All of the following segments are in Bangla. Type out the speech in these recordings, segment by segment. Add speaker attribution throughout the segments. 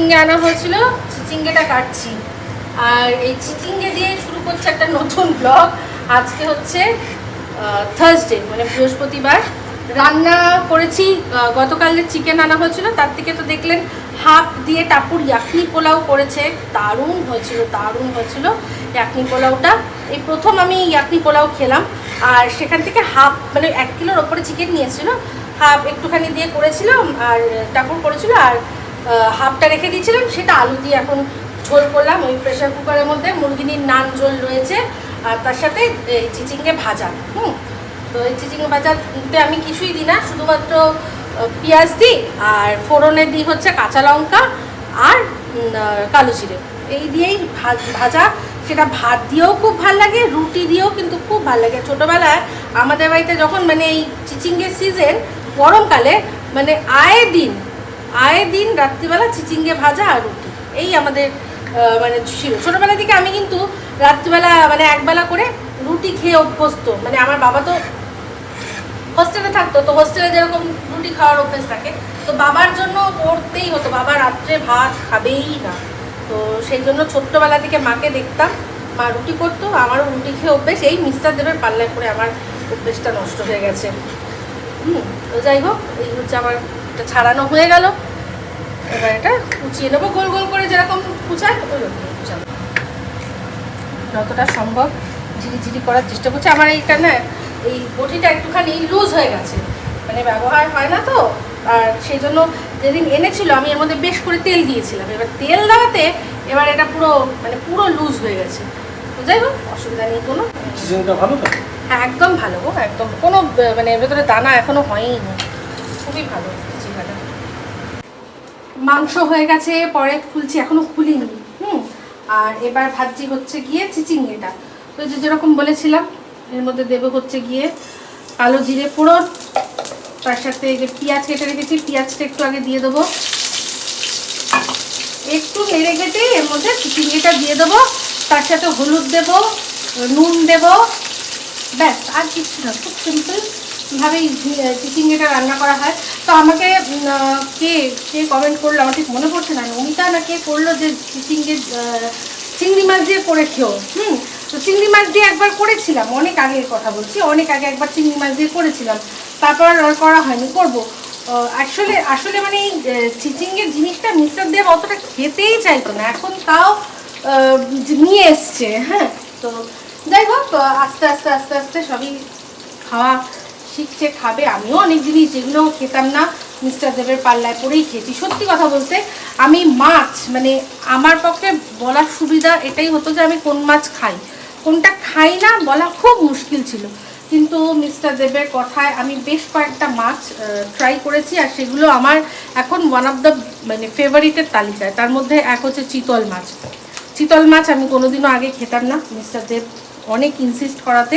Speaker 1: চিচিঙ্গে আনা হয়েছিল, চিচিঙ্গেটা কাটছি। আর এই চিচিঙ্গে দিয়ে শুরু করছে একটা নতুন ব্লগ আজকে হচ্ছে থার্সডে মানে বৃহস্পতিবার। রান্না করেছি গতকাল যে চিকেন আনা হয়েছিল, তার থেকে তো দেখলেন, হাফ দিয়ে টাপুর ইয়াকনি পোলাও করেছে। দারুণ হয়েছিল দারুণ হয়েছিল ইয়াকনি পোলাওটা। এই প্রথম আমি ইয়াকনি পোলাও খেলাম, আর সেখান থেকে হাফ মানে এক কিলোর ওপরে চিকেন নিয়েছিল। হাফ একটুখানি দিয়ে করেছিলাম, আর টাপুর করেছিল, আর হাফটা রেখে দিয়েছিলাম, সেটা আলু দিয়ে এখন ঝোল করলাম। ওই প্রেশার কুকারের মধ্যে মুরগিনির নান ঝোল রয়েছে, আর তার সাথে এই চিচিঙ্গে ভাজা, হুম? তো এই চিচিঙ্গে ভাজাতে আমি কিছুই দিই না, শুধুমাত্র পেঁয়াজ দিই, আর ফোড়নে দিই হচ্ছে কাঁচা লঙ্কা আর কালো জিরে। এই দিয়েই ভাজা সেটা ভাত দিয়েও খুব ভালো লাগে, রুটি দিয়েও কিন্তু খুব ভালো লাগে। ছোটোবেলায় আমাদের বাড়িতে যখন মানে এই চিচিঙ্গের সিজন গরমকালে মানে আয়ে দিন আয়ে দিন রাত্রিবেলা চিচিঙ্গে ভাজা আর রুটি। এই আমাদের মানে ছিল। ছোটোবেলা থেকে আমি কিন্তু রাত্রিবেলা মানে একবেলা করে রুটি খেয়ে অভ্যস্ত। মানে আমার বাবা তো হোস্টেলে থাকতো, তো হোস্টেলে যেরকম রুটি খাওয়ার অভ্যেস থাকে, তো বাবার জন্য করতেই হতো। বাবা রাত্রে ভাত খাবেই না। তো সেই জন্য ছোট্টবেলা থেকে মাকে দেখতাম, মা রুটি করতো, আমারও রুটি খেয়ে অভ্যেস। এই মিস্টার দেবের পাল্লায় করে আমার অভ্যেসটা নষ্ট হয়ে গেছে। হুম, তো যাই হোক, এই হচ্ছে আমার এটা ছাড়ানো হয়ে গেল। এবার এটা কুচিয়ে নেব গোল গোল করে যেরকম কুচায় ওই রকম কুচাবো। যতটা সম্ভব ঝিরিঝিরি করার চেষ্টা করছি। আমার এইটা না এই বটিটা একটুখানি লুজ হয়ে গেছে। মানে ব্যবহার হয় না তো আর সেই জন্য যেদিন এনেছিল আমি এর মধ্যে বেশ করে তেল দিয়েছিলাম। এবার তেল দেওয়াতে এবার এটা পুরো মানে পুরো লুজ হয়ে গেছে। তো যাই হোক অসুবিধা নেই কোনো।
Speaker 2: ভালো
Speaker 1: হ্যাঁ একদম ভালো গো একদম কোনো মানে ভেতরে দানা এখনও হয়নি খুবই ভালো। মাংস হয়ে গেছে, পরে খুলছি, এখনও খুলিনি, হুম? আর এবার ভাজি হচ্ছে গিয়ে চিচিঙ্গেটা। তো যে যেরকম বলেছিলাম, এর মধ্যে দেবে হচ্ছে গিয়ে কালো জিরে ফোড়ন, তার সাথে যে পেঁয়াজ কেটে রেখেছি, পেঁয়াজটা একটু আগে দিয়ে দেবো। একটু নেড়ে কেটে এর মধ্যে চিচিঙ্গিটা দিয়ে দেবো, তার সাথে হলুদ দেবো, নুন দেবো ব্যাস, আর কিছু না, খুব সিম্পল ভাবেই চিচিঙ্গিটা রান্না করা হয়। তো আমাকে কে কে কমেন্ট করল আমার ঠিক মনে পড়ছে না, অমিতা না কে করল যে চিচিঙ্গে চিংড়ি মাছ দিয়ে করে খেও, হুম? তো চিংড়ি মাছ দিয়ে একবার করেছিলাম, অনেক আগের কথা বলছি, অনেক আগে একবার চিংড়ি মাছ দিয়ে করেছিলাম। তারপর আর করা হয়নি, করব। আসলে আসলে মানে এই চিচিঙ্গের জিনিসটা মিস্টার দেব অতটা খেতেই চাইতো না, এখন তাও নিয়ে এসছে হ্যাঁ? তো যাই হোক আস্তে আস্তে আস্তে আস্তে সবই খাওয়া শিখছে, খাবে। আমিও অনেক জিনিস যেগুলো খেতাম না মিস্টার দেবের পাল্লায় পরেই খেয়েছি। সত্যি কথা বলতে, আমি মাছ মানে আমার পক্ষে বলার সুবিধা এটাই হতো যে আমি কোন মাছ খাই। কোনটা খাই না বলা খুব মুশকিল ছিল। কিন্তু মিস্টার দেবের কথায় আমি বেশ কয়েকটা মাছ ট্রাই করেছি আর সেগুলো আমার এখন ওয়ান অফ দ্য মানে ফেভারিটের তালিকায়। তার মধ্যে এক হচ্ছে চিতল মাছ। চিতল মাছ আমি কোনোদিনও আগে খেতাম না মিস্টার দেব অনেক ইনসিস্ট করাতে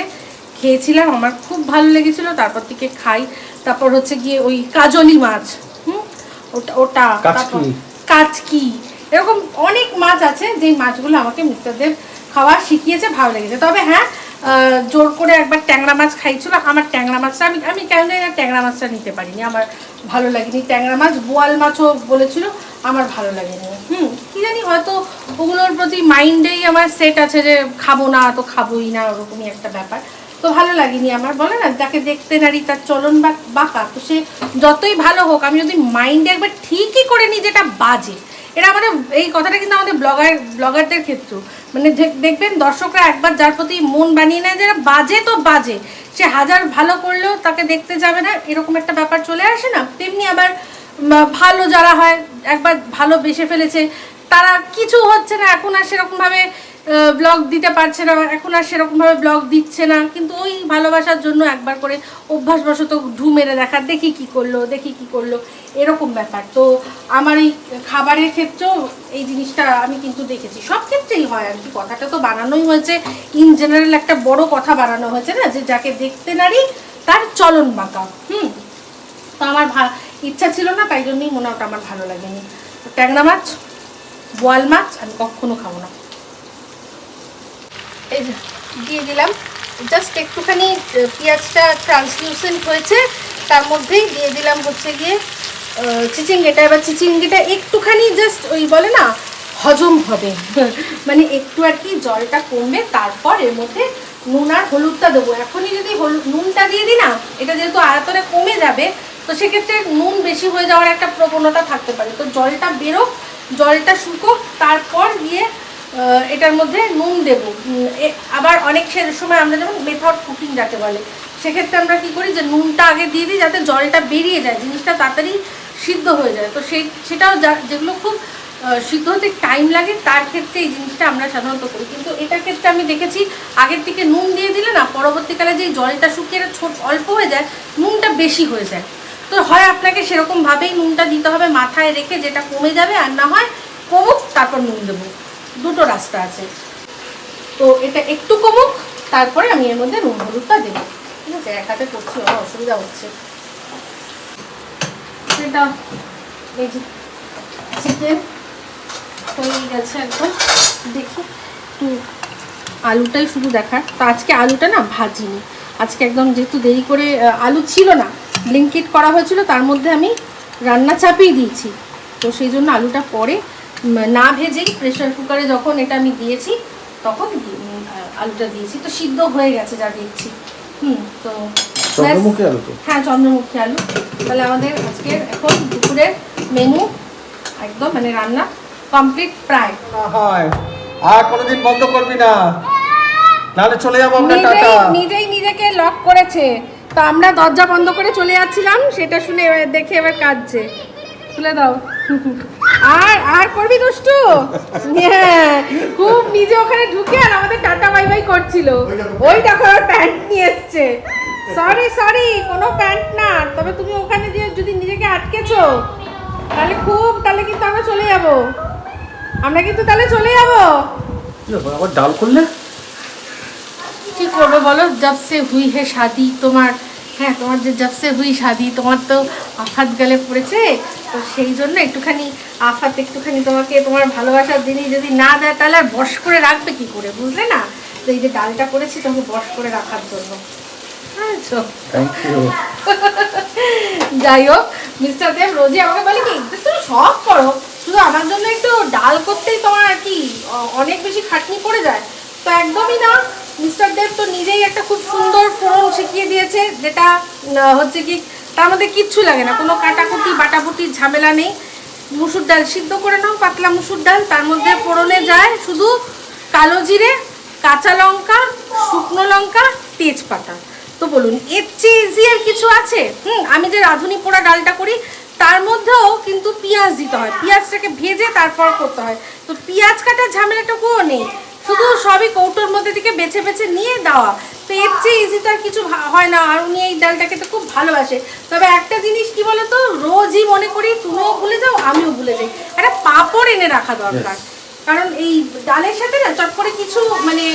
Speaker 1: খেয়েছিলাম আমার খুব ভালো লেগেছিল তারপর থেকে খাই। তারপর হচ্ছে গিয়ে ওই কাজলি মাছ হুম? ওটা ওটা। তারপর কাচকি। এরকম অনেক মাছ আছে যেই মাছগুলো আমাকে মিস্টারদের খাওয়া শিখিয়েছে ভালো লেগেছে। তবে হ্যাঁ জোর করে একবার ট্যাংরা মাছ খাইছিল। আমার ট্যাংরা মাছটা আমি আমি কেন জানি না ট্যাংরা মাছটা নিতে পারিনি। আমার ভালো লাগেনি। ট্যাংরা মাছ, বোয়াল মাছও বলেছিল, আমার ভালো লাগেনি। হুম, কি জানি হয়তো ওগুলোর প্রতি মাইন্ডেই আমার সেট আছে যে খাব না, তো খাবোই না, ওরকমই একটা ব্যাপার। তো ভালো লাগেনি আমার। বলে না, যাকে দেখতে নারি, তার চলন বা বাঁকা। তো সে যতই ভালো হোক, আমি যদি মাইন্ডে একবার ঠিকই করে নিই যেটা বাজে এটা আমাদের, এই কথাটা কিন্তু আমাদের ব্লগার ব্লগারদের ক্ষেত্রেও। মানে দেখবেন দর্শকরা একবার যার প্রতি মন বানিয়ে নেয় যে বাজে তো বাজে। সে হাজার ভালো করলেও তাকে দেখতে যাবে না, এরকম একটা ব্যাপার চলে আসে না। তেমনি আবার ভালো যারা হয়, একবার ভালো বেসে ফেলেছে, তারা কিছু হচ্ছে না, এখন আর সেরকমভাবে ব্লগ দিতে পারছে না, এখন আর সেরকমভাবে ব্লগ দিচ্ছে না। কিন্তু ওই ভালোবাসার জন্য একবার করে অভ্যাসবশত ঢু মেরে দেখা, দেখি কি করল, দেখি কি করল, এরকম ব্যাপার। তো আমার এই খাবারের ক্ষেত্রেও এই জিনিসটা আমি কিন্তু দেখেছি। সব ক্ষেত্রেই হয় আর কি, কথাটা তো বানানোই হয়েছে। ইন জেনারেল একটা বড় কথা বানানো হয়েছে না, যে যাকে দেখতে নারী, তার চলন বাঁকা হুম? তো আমার ইচ্ছা ছিল না, তাই জন্যই মনে ওটা আমার ভালো লাগেনি। ট্যাংরা মাছ, বোয়াল মাছ আমি কখনো খাব না। দিয়ে দিলাম। জাস্ট একটুখানি পেঁয়াজটা ট্রান্সলিউসেন্ট হয়েছে, তার মধ্যেই দিয়ে দিলাম হচ্ছে গিয়ে চিচিঙ্গেটা। এবার চিচিঙ্গেটা একটুখানি জাস্ট ওই বলে না, হজম হবে। মানে একটু আর কি জলটা কমবে, তারপর এর মধ্যে নুন আর হলুদটা দেবো। এখনই যদি হলুদ নুনটা দিয়ে দিই না, এটা যেহেতু আয়তনে কমে যাবে, তো সেক্ষেত্রে নুন বেশি হয়ে যাওয়ার একটা প্রবণতা থাকতে পারে। তো জলটা বেরোক, জলটা শুকোক, তারপর গিয়ে এটার মধ্যে নুন দেবো। আবার অনেক সময় আমরা যেমন মেথড কুকিং যাকে বলে, সেক্ষেত্রে আমরা কি করি যে নুনটা আগে দিয়ে দিই যাতে জলটা বেরিয়ে যায়, জিনিসটা তাড়াতাড়ি সিদ্ধ হয়ে যায়। তো সেই, সেটাও যেগুলো খুব সিদ্ধ হতে টাইম লাগে, তার ক্ষেত্রে এই জিনিসটা আমরা সাধারণত করি। কিন্তু এটার ক্ষেত্রে আমি দেখেছি, আগের থেকে নুন দিয়ে দিলে না, পরবর্তীকালে যে জলটা শুকিয়ে ছোট অল্প হয়ে যায়, নুনটা বেশি হয়ে যায়। তো হয় আপনাকে সেরকমভাবেই নুনটা দিতে হবে মাথায় রেখে, যেটা কমে যাবে আর না হয় কমুক, তারপর নুন দেবো। দুটো রাস্তা আছে। তো এটা একটু কমুক, তারপরে আমি এর মধ্যে নুন হলুদটা দেবো। ঠিক আছে? এক হাতে করছি, আমার অসুবিধা হচ্ছে। সেটা চিকেন হয়ে গেছে একদম। দেখি একটু আলুটাই শুধু দেখার। তো আজকে আলুটা না ভাজিনি। আজকে একদম যেহেতু দেরি করে আলু ছিল না ব্লিঙ্কিট করা হয়েছিল, তার মধ্যে আমি রান্না চাপিয়ে দিয়েছি। তো সেই জন্য আলুটা পরে না ভেজেই প্রেশার কুকারে যখন এটা আমি দিয়েছি তখন আলুটা দিয়েছি। তো সিদ্ধ হয়ে গেছে যা দেখছি হুম তো।
Speaker 2: চন্দ্রমুখী আলু
Speaker 1: হ্যাঁ চন্দ্রমুখী আলু। তাহলে আমাদের আজকের এখন দুপুরের মেনু একদম মানে রান্না কমপ্লিট প্রায়।
Speaker 2: হয়। আর কোনোদিন বন্ধ করবি না। নাহলে চলে যাব আমরা টাটা।
Speaker 1: নিজেই নিজেকে লক করেছে। তো আমরা দরজা বন্ধ করে চলে যাচ্ছিলাম সেটা শুনে এবার দেখে এবার কাঁদছে। খুলে দাও। আর আর করবি দুষ্টু? হ্যাঁ খুব নিজে ওখানে ঢুকে আর আমাদের টাটা বাই বাই করছিল। ওই দেখো প্যান্ট নিয়ে এসছে। সরি সরি কোনো প্যান্ট না। তবে তুমি ওখানে দিয়ে যদি নিজেকে আটকেছো তাহলে খুব তাহলে কিন্তু আমরা চলে যাব। আমরা কিন্তু তাহলে চলে যাব।
Speaker 2: আবার ডাল করলে?
Speaker 1: কি করবে বলো? জব সে হুই হে শাদি তোমার হ্যাঁ তোমার যে জব সে হুই শাদি তোমার তো আফাত গেলে পড়েছে। তো সেই জন্য একটুখানি আফাত একটুখানি তোমাকে তোমার ভালোবাসার জিনিস যদি না দেয় তাহলে আর বশ করে রাখবে কি করে বুঝলে না? তো এই যে ডালটা করেছি তোমাকে বশ করে রাখার জন্য। আচ্ছা। যাই হোক মিস্টার দেব রোজই আমাকে বলে কি তুমি সব করো শুধু আমার জন্য একটু ডাল করতেই তোমার আর কি অনেক বেশি খাটনি পড়ে যায়। তো একদমই না মিস্টার দেব তো নিজেই একটা খুব সুন্দর ফোড়ন শিখিয়ে দিয়েছে যেটা হচ্ছে কি তার মধ্যে কিচ্ছু লাগে না কোনো কাটাকুটি বাটাকুটির ঝামেলা নেই। মুসুর ডাল সিদ্ধ করে নাও, পাতলা মুসুর ডাল, তার মধ্যে ফোড়নে যায় শুধু কালো জিরে, কাঁচা লঙ্কা, শুকনো লঙ্কা, তেজপাতা। তো বলুন, এর চেয়ে ইজি আর কিছু আছে? হুম, আমি যে রাঁধুনি পোড়া ডালটা করি, তার মধ্যেও কিন্তু পেঁয়াজ দিতে হয়। পেঁয়াজটাকে ভেজে তারপর করতে হয়। তো পেঁয়াজ কাটার ঝামেলাটুকুও নেই। শুধু সবই কৌটোর মধ্যে থেকে বেছে বেছে নিয়ে দেওয়া। তো এর চেয়ে ইজি তো আর কিছু হয় না। আর উনি এই ডালটা খেতে খুব ভালোবাসে। তবে একটা জিনিস কি বলো বলতো? রোজই মনে করি তুমিও ভুলে যাও আমিও ভুলে যাই। একটা পাঁপড় এনে রাখা দরকার। কারণ এই ডালের সাথে না চট করে কিছু মানে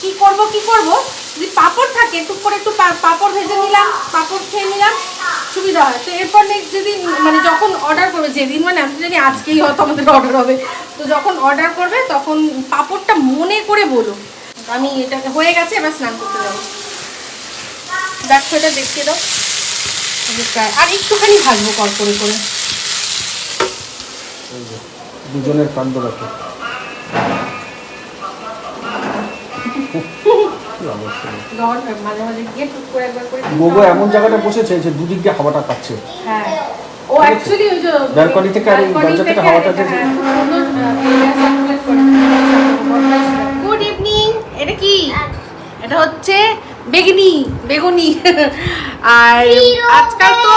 Speaker 1: কি করব কি করব? যদি পাপড় থাকে টুক করে একটু পাপড় ভেজে নিলাম, পাপড় খেয়ে নিলাম, সুবিধা হয়। তো এরপর নেক্সট যেদিন মানে যখন অর্ডার করবে, যেদিন মানে আমি জানি আজকেই হয়তো আমাদের অর্ডার হবে। তো যখন অর্ডার করবে, তখন পাপড়টা মনে করে বলো। আমি এটাকে হয়ে গেছে, এবার স্নান করতে যাব। দেখো, এটা দেখিয়ে দাও। আর একটুখানি ভাজবো কল করে করে।
Speaker 2: দুজনের কাণ্ড রাখো। গোগো এমন জায়গাটা বসেছে যে দুদিক দিয়ে হাওয়াটা পাচ্ছে
Speaker 1: হ্যাঁ। ও অ্যাকচুয়ালি ওই যে
Speaker 2: ব্যালকনি থেকে আর দরজা থেকে হাওয়াটা যে- গুড ইভিনিং
Speaker 1: এটা কি? এটা হচ্ছে বেগনি বেগুনি। আর আজকাল তো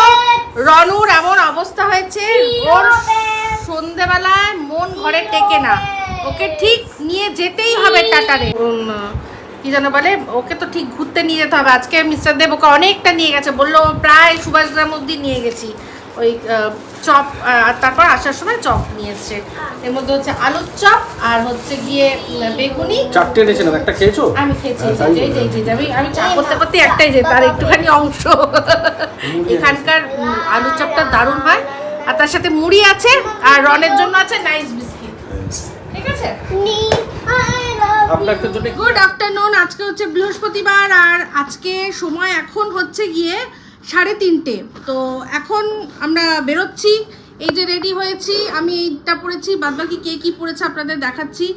Speaker 1: রনুর এমন অবস্থা হয়েছে ওর সন্ধেবেলায় মন ঘরে টেকে না। ওকে ঠিক নিয়ে যেতেই হবে টাটারে। কি যেন বলে ওকে তো ঠিক ঘুরতে নিয়ে যেতে হবে। আজকে মিস্টার দেব ওকে অনেকটা নিয়ে গেছে বলল প্রায় সুভাষগ্রাম অব্দি নিয়ে গেছি। ওই চপ আর তারপর আসার সময় চপ নিয়ে এসছে। এর মধ্যে হচ্ছে আলুর চপ আর হচ্ছে গিয়ে বেগুনি।
Speaker 2: চারটে এনেছিলাম একটা খেয়েছো?
Speaker 1: আমি খেয়েছি
Speaker 2: হ্যাঁ,
Speaker 1: এই যে, এই যে, এই যে, আমি আমি চা করতে করতে একটাই যে তার একটুখানি অংশ। এখানকার আলুর চপটা দারুণ হয়। আর তার সাথে মুড়ি আছে আর রনের জন্য আছে নাইস বিস্কিট ঠিক আছে? গুড আফটারনুন আজকে হচ্ছে বৃহস্পতিবার আর আজকে সময় এখন হচ্ছে গিয়ে সাড়ে তিনটে। তো এখন আমরা বেরোচ্ছি, এই যে রেডি হয়েছি, আমি এইটা পরেছি বাদবাকি কে কী পরেছে আপনাদের দেখাচ্ছি।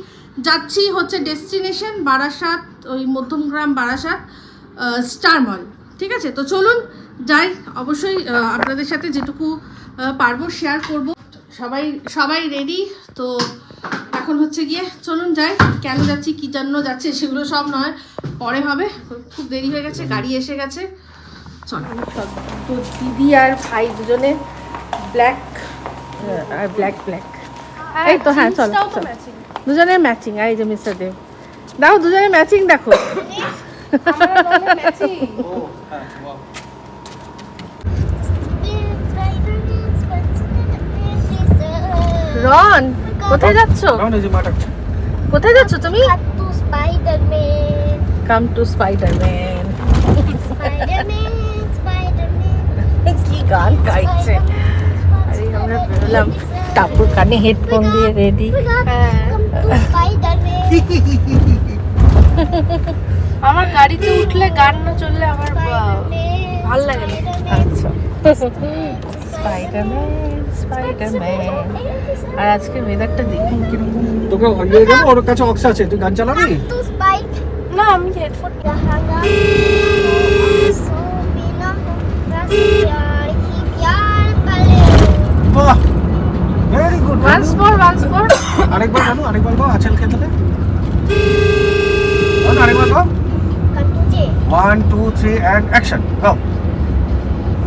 Speaker 1: যাচ্ছি হচ্ছে ডেস্টিনেশন বারাসাত, ওই মধ্যমগ্রাম বারাসাত স্টার মল ঠিক আছে? তো চলুন, যাই, অবশ্যই আপনাদের সাথে যেটুকু পারব শেয়ার করব। সবাই সবাই রেডি তো এখন হচ্ছে গিয়ে চলুন যাই কেন যাচ্ছি কী জন্য যাচ্ছে সেগুলো সব নয়। পরে হবে খুব দেরি হয়ে গেছে গাড়ি এসে গেছে। চল। তো দিদি আর ভাই দুজনে ব্ল্যাক আর ব্ল্যাক ব্ল্যাক এই তো হ্যাঁ চলো চলো। দুজনে ম্যাচিং এই যে মিস্টার দেব। দাও দুজনে ম্যাচিং দেখো। রন! কোথায় যাচ্ছ? কোথায় যাচ্ছ তুমি?
Speaker 3: To Spider-Man.
Speaker 1: Come to Spiderman
Speaker 3: Spider-Man, Spider-Man.
Speaker 1: কি গান গাইছে? আরে আমরা বেরোলাম টাপুর কানে হেডফোন দিয়ে রেডি
Speaker 3: come
Speaker 1: আমার গাড়িতে উঠলে গান না চললে আমার. ভালো লাগে না। আচ্ছা। আজকে ওয়েদারটা দেখুন
Speaker 2: তোকে হলিয়ে দেবো ওর কাছে অক্স আছে তুই গান চালাবি?
Speaker 1: না
Speaker 2: বাহ very good
Speaker 1: once more once more
Speaker 2: আরেকবার জানো আরেকবার গাও আচল খেতে তলে আরেকবার
Speaker 3: গাও।
Speaker 2: One two three and action গাও।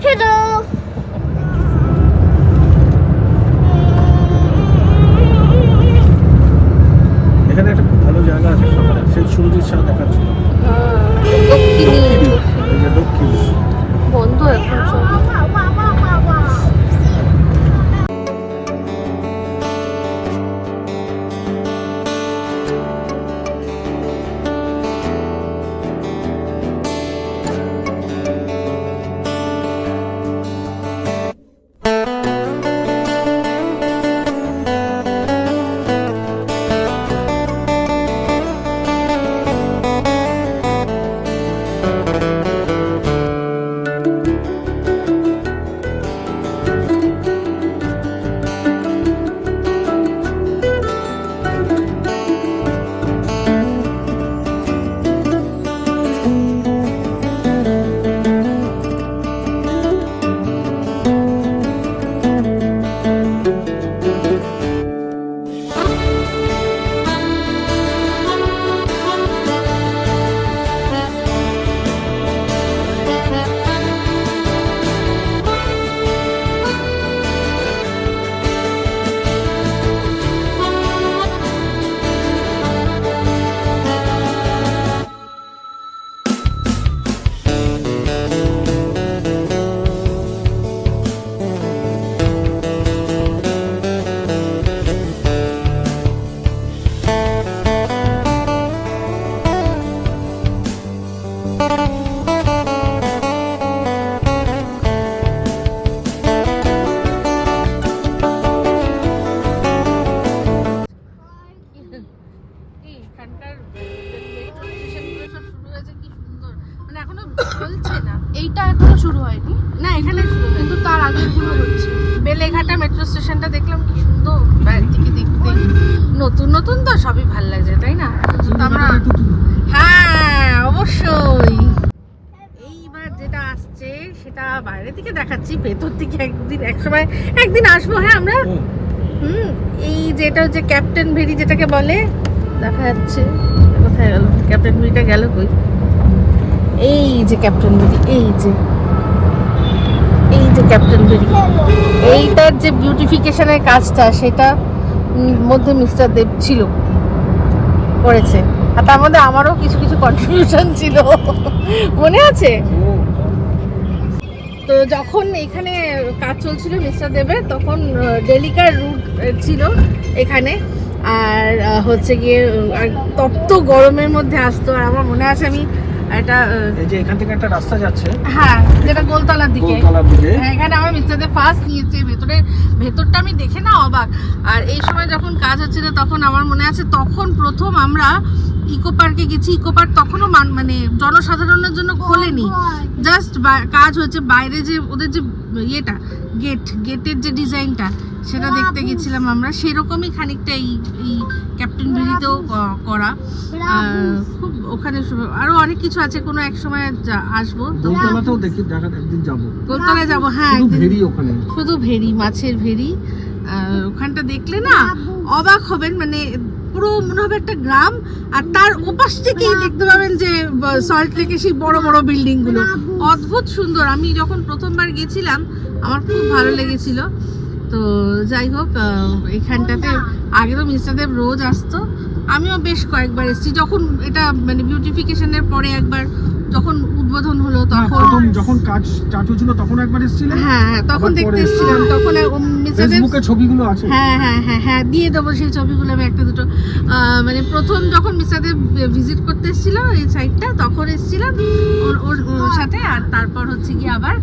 Speaker 3: हेलो
Speaker 2: এখানে একটা খুব ভালো জায়গা আছে সকালে সেই সূর্যের সাথে দেখার জন্য
Speaker 1: দক্ষিণী
Speaker 2: এই যে দক্ষিণ
Speaker 1: বন্ধ এখন সব এই যেটা হচ্ছে ক্যাপ্টেন ভেরি যেটাকে বলে, দেখা যাচ্ছে, কোথায় গেল? ক্যাপ্টেন ভেরিটা গেল কই? এই যে ক্যাপ্টেন ভেরি, এই যে এই যে ক্যাপ্টেন ভেরি। এইটার যে বিউটিফিকেশনের কাজটা, সেটা মধ্যে মিস্টার দেব ছিল, করেছে। আর তার মধ্যে আমারও কিছু কিছু কন্ট্রিবিউশন ছিল। মনে আছে? তো যখন এখানে কাজ চলছিল মিস্টার দেবের তখন ডেলিকার রুট ছিল এখানে। আর হচ্ছে গিয়ে তপ্ত গরমের মধ্যে আসতো। আর আমার মনে আছে আমি একটা
Speaker 2: এই যে এখান থেকে একটা রাস্তা যাচ্ছে।
Speaker 1: হ্যাঁ যেটা গোলতলার দিকে।
Speaker 2: গোলতলার দিকে।
Speaker 1: হ্যাঁ, এখানে আমার মিস্টারদের ফার্স্ট নিয়েছে ভেতরে ভেতরটা আমি দেখে না অবাক। আর এই সময় যখন কাজ হচ্ছিল তখন আমার মনে আছে তখন প্রথম আমরা ইকো পার্কে গেছি ইকো পার্ক তখনও মান- মানে জনসাধারণের জন্য খোলেনি। জাস্ট কাজ হচ্ছে বাইরে যে ওদের যে ইয়েটা গেট গেটের যে ডিজাইনটা সেটা দেখতে গেছিলাম আমরা। সেরকমই খানিকটা এই এই ক্যাপ্টেন ভেলিতেও করা। খুব ওখানে আরও অনেক কিছু আছে কোনো এক সময় আসব।
Speaker 2: দেখি একদিন যাব।
Speaker 1: যাব হ্যাঁ
Speaker 2: ভেরি ওখানে।
Speaker 1: শুধু ভেরি মাছের ভেরি। ওখানটা দেখলে না অবাক হবেন মানে পুরো মনে হবে একটা গ্রাম আর তার ওপাশ থেকেই দেখতে পাবেন যে সল্ট লেকে সেই বড় বড় বিল্ডিংগুলো অদ্ভুত সুন্দর। আমি যখন প্রথমবার গেছিলাম আমার খুব ভালো লেগেছিল। তো যাই হোক এখানটাতে আগেরও মিস্টার দেব রোজ আসতো। আমিও বেশ কয়েকবার এসেছি। যখন এটা মানে বিউটিফিকেশনের পরে একবার যখন উদ্বোধন হলো তখন
Speaker 2: যখন কাজ স্টার্ট হয়েছিল তখন একবার এসেছিলেন
Speaker 1: হ্যাঁ হ্যাঁ তখন দেখতে
Speaker 2: পরে
Speaker 1: এসেছিলাম তখন
Speaker 2: ফেসবুকে ছবিগুলো আছে।
Speaker 1: হ্যাঁ হ্যাঁ হ্যাঁ হ্যাঁ দিয়ে দেবো সেই ছবিগুলো আমি একটা দুটো। মানে প্রথম যখন মিসাদের ভিজিট করতে এসেছিল এই সাইডটা তখন এসেছিলাম ওর ওর ওর সাথে। আর তারপর হচ্ছে কি আবার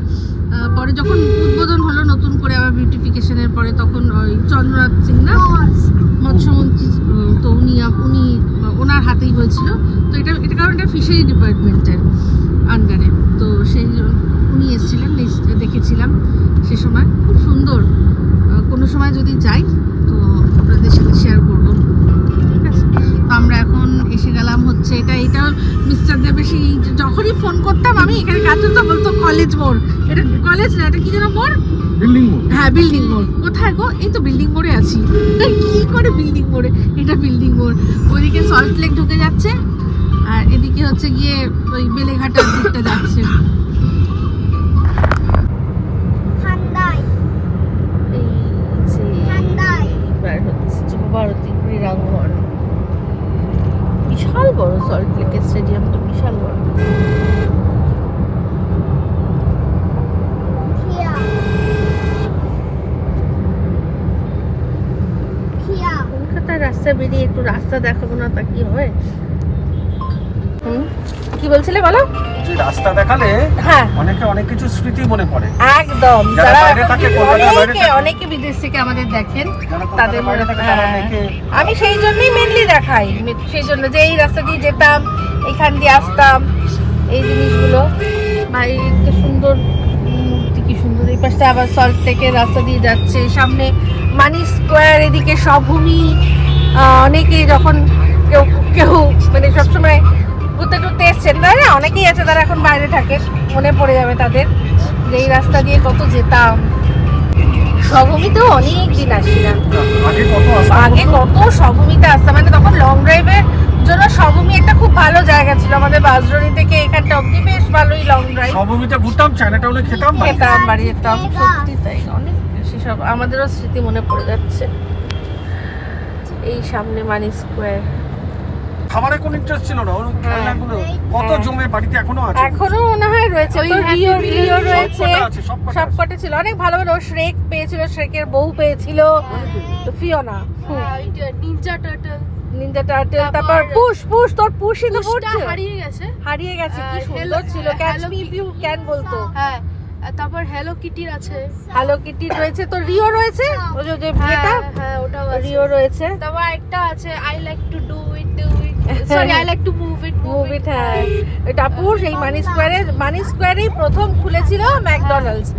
Speaker 1: পরে যখন উদ্বোধন হলো নতুন করে আবার বিউটিফিকেশনের পরে তখন ওই চন্দ্রনাথ সিং না? মৎস্যমন্ত্রী তো উনি উনি ওনার হাতেই হয়েছিল। তো এটা এটা কারণ এটা ফিশারি ডিপার্টমেন্টের আন্ডারে তো সেই উনি এসেছিলেন দেখেছিলাম সে সময়। খুব সুন্দর। কোনো সময় যদি যাই তো আপনাদের সাথে শেয়ার করব। ঠিক আছে? তো আমরা এখন এসে গেলাম হচ্ছে এটা এটা মিস্টার দেবের সেই যখনই ফোন করতাম আমি এখানে কাজ হতো বলতো কলেজ মোড়। এটা কলেজ না এটা কি যেন মোড়?
Speaker 2: বিল্ডিং মোড়।
Speaker 1: হ্যাঁ বিল্ডিং মোড়। কোথায় গো? এই তো বিল্ডিং মোড়ে আছি। কি করে বিল্ডিং মোড়ে? এটা বিল্ডিং মোড়। ওইদিকে সল্ট লেক ঢুকে যাচ্ছে। আর এদিকে হচ্ছে গিয়ে ওই বেলেঘাটার দিকটা যাচ্ছে। ক্রীড়াঙ্গন। বিশাল বড় সল্ট লেকের স্টেডিয়ামটা বিশাল বড়। কলকাতার রাস্তা বেরিয়ে একটু রাস্তা দেখাবো না তা কি হয়? হুম? কি বলছিলে বলো?
Speaker 2: যে রাস্তা দেখালে
Speaker 1: হ্যাঁ।
Speaker 2: অনেকে অনেক কিছু স্মৃতি মনে পড়ে।
Speaker 1: একদম।
Speaker 2: যারা বাইরে থাকে, কলকাতার বাইরে
Speaker 1: অনেকে
Speaker 2: থাকে।
Speaker 1: অনেকে বিদেশ থেকে আমাদের দেখেন। তাদের মনে-
Speaker 2: থাকে
Speaker 1: হ্যাঁ। আমি সেই জন্যই মেনলি দেখাই। সেই জন্য যে এই রাস্তা দিয়ে যেতাম এখান দিয়ে আসতাম এই জিনিসগুলো। ভাই কি সুন্দর মূর্তি কি সুন্দর। এই পাশটা আবার সল্ট থেকে রাস্তা দিয়ে যাচ্ছে। সামনে মানি স্কোয়ার এদিকে সভূমি অনেকে যখন কেউ কেউ মানে সবসময় ঘুরতে টুরতে এসছেন। তাই না অনেকেই আছে তারা এখন বাইরে থাকে মনে পড়ে যাবে তাদের যে এই রাস্তা দিয়ে কত যেতাম। সভূমিতেও অনেক দিন আসি না
Speaker 2: আগে কত
Speaker 1: সভূমিতে আসতাম। মানে তখন লং ড্রাইভের জন্য সভূমি একটা খুব ভালো জায়গা ছিল। আমাদের বাসজনি থেকে এখানটা অব্দি বেশ ভালোই লং ড্রাইভ
Speaker 2: সবমিতে ঘুরতাম চায়না টাউনে খেতাম
Speaker 1: খেতাম। বাড়ি যেতাম সত্যি তাই অনেক সেসব আমাদেরও স্মৃতি মনে পড়ে যাচ্ছে। এই সামনে মানি স্কোয়ার।
Speaker 2: খাবারে কোনো ইন্টারেস্ট ছিল না। ওর
Speaker 1: হ্যাঁ।
Speaker 2: খেলনাগুলো কত
Speaker 1: হ্যাঁ।
Speaker 2: জমে বাড়িতে এখনও আছে?
Speaker 1: এখনও মনে হয় রয়েছে।
Speaker 4: ওই
Speaker 1: রিও রিও রয়েছে।
Speaker 2: সবকটা
Speaker 1: ছিল। অনেক ভালো ভালো শ্রেক পেয়েছিল শ্রেকের বউ পেয়েছিল। তো Fiona
Speaker 4: ninja turtle
Speaker 1: ninja turtle
Speaker 4: তারপর
Speaker 1: পুশ পুশ তোর পুশই তো পড়ছে।
Speaker 4: হারিয়ে গেছে।
Speaker 1: হারিয়ে গেছে কি সুন্দর ছিল।
Speaker 4: Catch
Speaker 1: me if you can বলতো।
Speaker 4: হ্যাঁ তারপর হ্যালো কিটির আছে।
Speaker 1: হ্যালো কিটি রয়েছে। তো রিও রয়েছে? ওই যে- যে
Speaker 4: হ্যাঁ
Speaker 1: এটা
Speaker 4: হ্যাঁ ওটাও
Speaker 1: রিও রয়েছে।
Speaker 4: তারপর একটা আছে I like to do sorry I like to move it
Speaker 1: move
Speaker 4: it
Speaker 1: হ্যাঁ। টাপুর এই মানি স্কোয়ারে মানি স্কোয়ারেই প্রথম খুলেছিল ম্যাকডোনাল্ডস।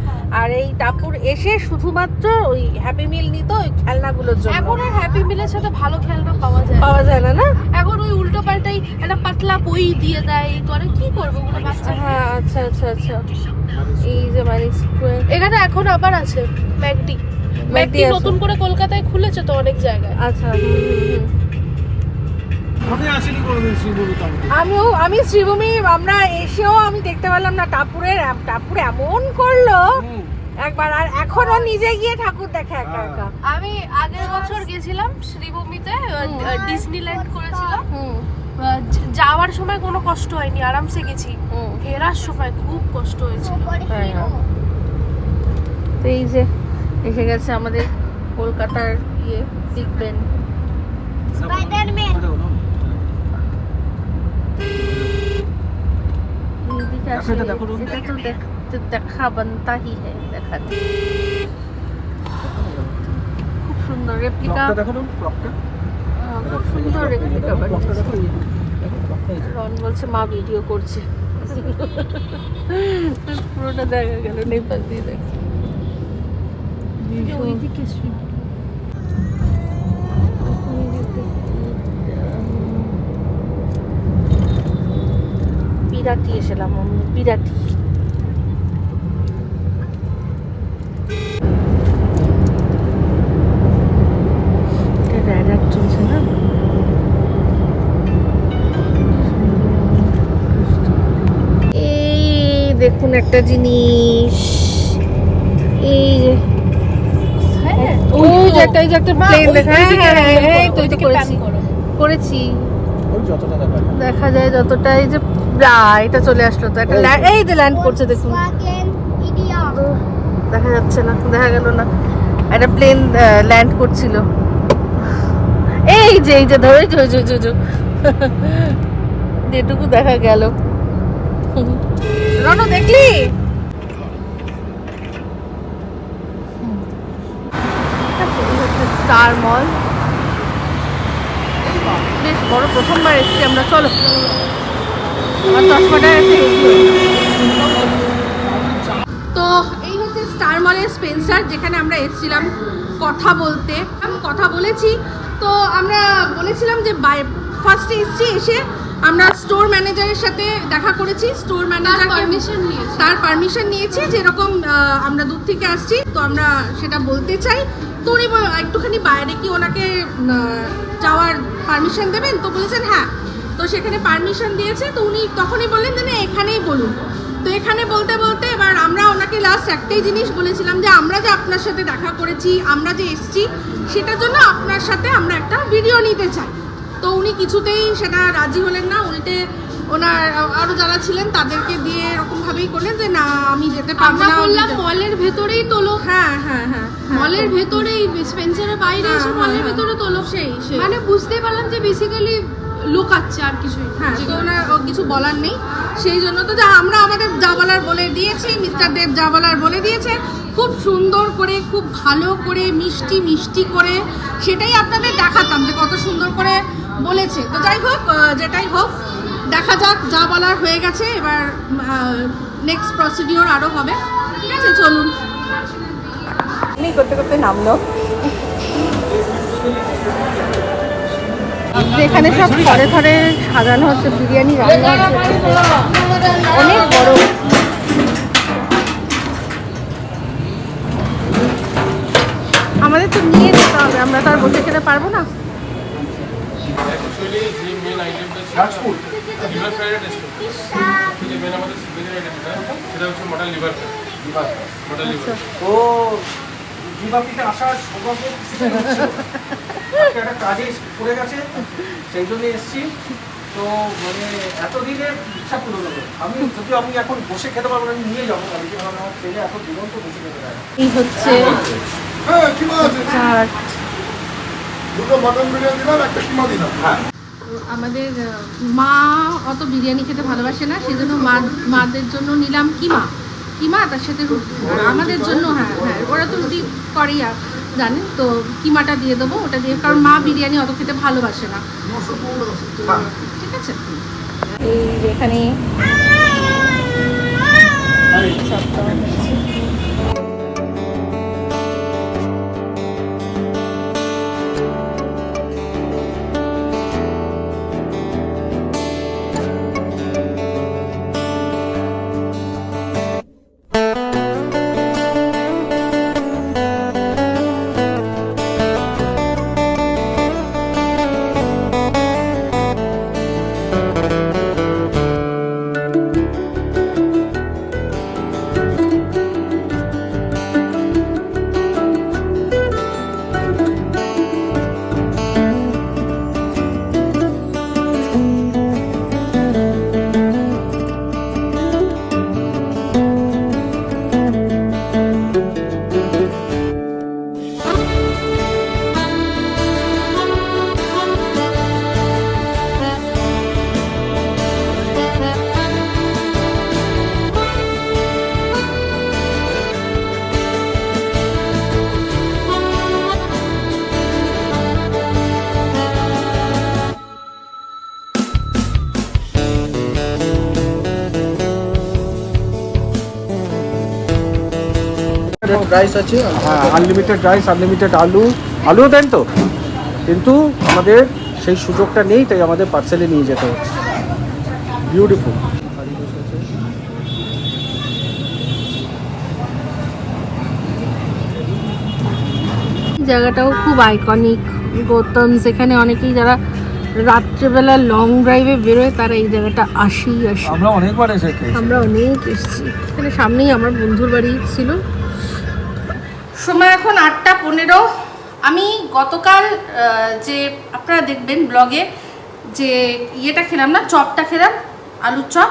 Speaker 1: আর এই টাপুর এসে শুধুমাত্র ওই হ্যাপি মিল নিত ওই খেলনাগুলোর জন্য।
Speaker 4: এখন আর হ্যাপি মিলের সাথে ভালো খেলনা পাওয়া যায়।
Speaker 1: পাওয়া যায় না না?
Speaker 4: এখন ওই উল্টো পাল্টাই একটা পাতলা বই দিয়ে দেয়। এই করে কি করব
Speaker 1: হ্যাঁ আচ্ছা আচ্ছা আচ্ছা। এই যে মানি স্কোয়ার।
Speaker 4: এখানে এখন আবার আছে ম্যাকডি। ম্যাকডি নতুন করে কলকাতায় খুলেছে তো অনেক জায়গায়।
Speaker 1: আচ্ছা আমিও আমি শ্রীভূমি আমরা এসেও আমি দেখতে পেলাম না টাপুরের টাপুর এমন করল। একবার আর এখনও নিজে গিয়ে ঠাকুর দেখে একা একা।
Speaker 4: আমি আগের বছর গেছিলাম শ্রীভূমিতে ডিজনিল্যান্ড করেছিলাম।
Speaker 1: হুম।
Speaker 4: যাওয়ার সময় কোনো কষ্ট হয়নি আরামসে গেছি।
Speaker 1: হুম।
Speaker 4: ফেরার সময় খুব কষ্ট হয়েছিল।
Speaker 1: তাই তো এই যে এসে গেছে আমাদের কলকাতার ইয়ে বিগ বেন
Speaker 3: স্পাইডারম্যান
Speaker 2: দেখো এটা দেখো
Speaker 1: তো দেখতে দেখা বানতা হি দেখাতে খুব সুন্দর রেপ্লিকা
Speaker 2: দেখো ক্লকটা
Speaker 1: খুব সুন্দর রেপ্লিকা
Speaker 2: দেখো দেখো।
Speaker 1: রন বলছে মা ভিডিও করছে। পুরোটা দেখা গেল নেপাল দিয়ে দেখছে। ওইদিকে বিরাটি এসেলাম বিরাটি রাইডার চলছে না? এই দেখুন একটা জিনিস। এই যে। ওই যে একটা এই যে একটা প্লেন দেখা হ্যাঁ হ্যাঁ হ্যাঁ হ্যাঁ করেছি।
Speaker 2: দেখা যায়।
Speaker 1: দেখা যায় যতটা এই যে ব্রা, এটা চলে আসলো তো একটা
Speaker 2: এই যে।
Speaker 1: এই যে ল্যান্ড করছে দেখুন। দেখা যাচ্ছে না দেখা গেল না। একটা প্লেন ল্যান্ড করছিল। এই যে এই যে ধরে জো জো জো জো যেটুকু দেখা গেল। রনো দেখলি? স্টার মল বেশ বড় প্রথমবার এসেছি আমরা চলো। আমার চশমাটা আছে তো এই হচ্ছে স্টার মলের স্পেন্সার যেখানে আমরা এসেছিলাম কথা বলতে। আমি কথা বলেছি তো আমরা বলেছিলাম যে বাই ফার্স্টে এসেছি এসে আমরা স্টোর ম্যানেজারের সাথে দেখা করেছি। স্টোর ম্যানেজার
Speaker 4: পারমিশন নিয়েছি।
Speaker 1: তার পারমিশন নিয়েছি যেরকম আমরা দূর থেকে আসছি তো আমরা সেটা বলতে চাই। তো উনি একটুখানি বাইরে কি ওনাকে যাওয়ার পারমিশন দেবেন? তো বলেছেন হ্যাঁ। তো সেখানে পারমিশন দিয়েছে তো উনি তখনই বললেন যে না এখানেই বলুন। তো এখানে বলতে বলতে এবার আমরা ওনাকে লাস্ট একটাই জিনিস বলেছিলাম যে আমরা যে আপনার সাথে দেখা করেছি আমরা যে এসেছি সেটার জন্য আপনার সাথে আমরা একটা ভিডিও নিতে চাই। তো উনি কিছুতেই সেটা রাজি হলেন না উল্টে ওনার আরও যারা ছিলেন তাদেরকে দিয়ে এরকম ভাবেই করলেন যে না আমি যেতে পারব না
Speaker 4: বললাম মলের ভেতরেই তোলো
Speaker 1: হ্যাঁ হ্যাঁ হ্যাঁ হ্যাঁ।
Speaker 4: মলের ভেতরেই স্পেন্সারের বাইরে
Speaker 1: হ্যাঁ,
Speaker 4: এসে
Speaker 1: হ্যাঁ,
Speaker 4: মলের
Speaker 1: হ্যাঁ।
Speaker 4: ভেতরে তোলো
Speaker 1: সেই
Speaker 4: মানে বুঝতেই পারলাম যে বেসিক্যালি লোকাচ্ছে আর কিছুই
Speaker 1: হ্যাঁ
Speaker 4: যেগুলো-
Speaker 1: ওনার ও কিছু বলার নেই। সেই জন্য তো যা আমরা আমাদের যা বলার বলে দিয়েছি মিস্টার দেব যা বলার বলে দিয়েছে খুব সুন্দর করে খুব ভালো করে মিষ্টি মিষ্টি করে সেটাই আপনাদের দেখাতাম যে কত সুন্দর করে বলেছে। তো যাই হোক যেটাই হোক দেখা যাক যা বলার হয়ে গেছে এবার নেক্সট প্রসিডিওর আরও হবে। ঠিক আছে চলুন। করতে করতে নামলো। যেখানে সব ঘরে ঘরে সাজানো হচ্ছে বিরিয়ানি রান্না হচ্ছে অনেক বড়। আমাদের তো নিয়ে যেতে হবে আমরা তো আর বসে খেতে পারব না।
Speaker 2: তো জিবাপিতে আসার সৌভাগ্য একটা কাজে পড়ে গেছে সেই জন্য এসেছি। তো মানে এতদিনের ইচ্ছা পূরণ হলো। আমি যদিও আমি এখন বসে খেতে পারব আমি নিয়ে যাব কালকে কারণ আমার ছেলে এত দুরন্ত বসে খেতে পারে
Speaker 1: এই হচ্ছে
Speaker 5: হ্যাঁ কিমা আছে
Speaker 1: চাট।
Speaker 5: দুটো মটন বিরিয়ানি দিলাম একটা কিমা দিলাম।
Speaker 2: হ্যাঁ।
Speaker 1: আমাদের মা অত বিরিয়ানি খেতে ভালোবাসে না সেই জন্য মা মাদের জন্য নিলাম কিমা। কিমা তার সাথে রুটি। আর আমাদের জন্য হ্যাঁ হ্যাঁ ওরা তো রুটি করেই আর জানেন? তো কিমাটা দিয়ে দেবো? ওটা দিয়ে কারণ মা বিরিয়ানি অত খেতে ভালোবাসে না। ঠিক আছে। এই যেখানে
Speaker 6: রাইস আছে
Speaker 2: হ্যাঁ আনলিমিটেড রাইস আনলিমিটেড আলু। আলুও দেন তো। কিন্তু আমাদের সেই সুযোগটা নেই তাই আমাদের পার্সেলে নিয়ে যেতে হচ্ছে। বিউটিফুল
Speaker 1: জায়গাটাও খুব আইকনিক গৌতম সেখানে অনেকেই যারা রাত্রেবেলা লং ড্রাইভে বেরোয় তারা এই জায়গাটা আসি আসে।
Speaker 2: আমরা অনেকবার এসে খেয়েছি।
Speaker 1: আমরা অনেক এসেছি। এখানে সামনেই আমার বন্ধুর বাড়ি ছিল। সময় এখন আটটা পনেরো। আমি গতকাল যে আপনারা দেখবেন ব্লগে, যে ইয়েটা খেলাম না, চপটা খেলাম, আলুর চপ।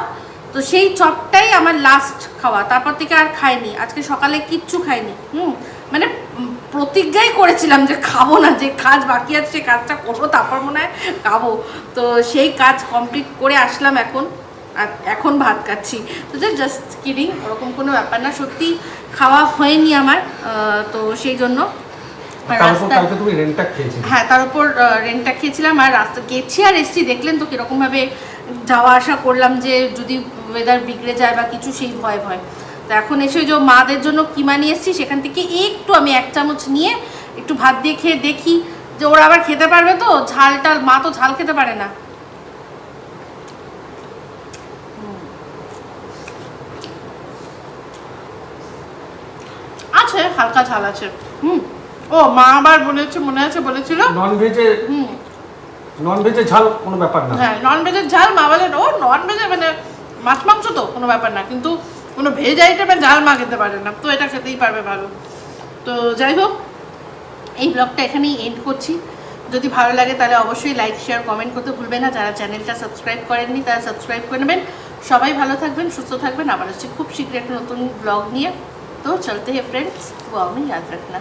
Speaker 1: তো সেই চপটাই আমার লাস্ট খাওয়া। তারপর থেকে আর খাইনি। আজকে সকালে কিচ্ছু খাইনি। হুম মানে প্রতিজ্ঞাই করেছিলাম যে খাব না, যে কাজ বাকি আছে সেই কাজটা করব তারপর মনে হয় খাব। তো সেই কাজ কমপ্লিট করে আসলাম এখন। এখন ভাত খাচ্ছি। তো জাস্ট কিডিং ওরকম কোনো ব্যাপার না সত্যি খাওয়া হয়নি আমার তো সেই জন্য হ্যাঁ তার উপর রেন্টটা খেয়েছিলাম আর রাস্তা গেছি আর এসছি দেখলেন তো কীরকমভাবে যাওয়া আসা করলাম যে যদি ওয়েদার বিগড়ে যায় বা কিছু সেই ভয় ভয়। তো এখন এসে যে মাদের জন্য কিমা নিয়ে এসেছি সেখান থেকে একটু আমি এক চামচ নিয়ে একটু ভাত দিয়ে খেয়ে দেখি যে ওরা আবার খেতে পারবে তো? ঝাল টাল মা তো ঝাল খেতে পারে না আছে হালকা ঝাল আছে। হুম। ও মা আবার বলেছে মনে আছে বলেছিল?
Speaker 2: নন ভেজে
Speaker 1: হুম।
Speaker 2: নন ভেজে ঝাল কোনো ব্যাপার না।
Speaker 1: হ্যাঁ নন ভেজের ঝাল মা বলেন ও নন ভেজে মানে মাছ মাংস তো কোনো ব্যাপার না কিন্তু কোনো ভেজ আইটেমে ঝাল মা খেতে পারে না তো এটা খেতেই পারবে ভালো। তো যাই হোক এই ব্লগটা এখানেই এন্ড করছি। যদি ভালো লাগে তাহলে অবশ্যই লাইক শেয়ার কমেন্ট করতে ভুলবেন না। যারা চ্যানেলটা সাবস্ক্রাইব করেননি তারা সাবস্ক্রাইব করে নেবেন। সবাই ভালো থাকবেন সুস্থ থাকবেন। আবার হচ্ছে খুব শীঘ্রই একটা নতুন ব্লগ নিয়ে। तो चलते हैं फ्रेंड्स दुआ में याद रखना.